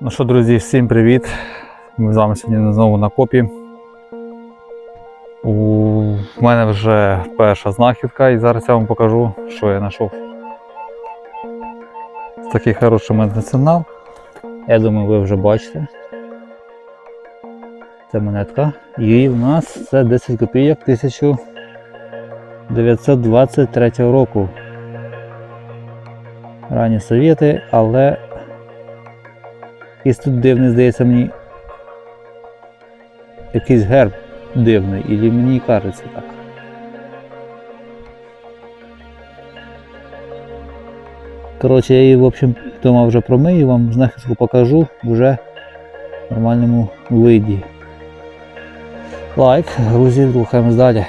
Ну що, друзі, всім привіт! Ми з вами сьогодні знову на копі. У мене вже перша знахідка, і зараз я вам покажу, що я знайшов. Такий хороший медицинал. Я думаю, ви вже бачите. Це монетка. І в нас це 10 копійок 1923 року. Ранні совєти, але якийсь тут дивний, здається мені. Якийсь герб дивний, і мені кажеться так. Коротше, я її, в общем, вдома вже промию, вам знахідку покажу вже в нормальному виді. Лайк, друзі, рухаємось далі.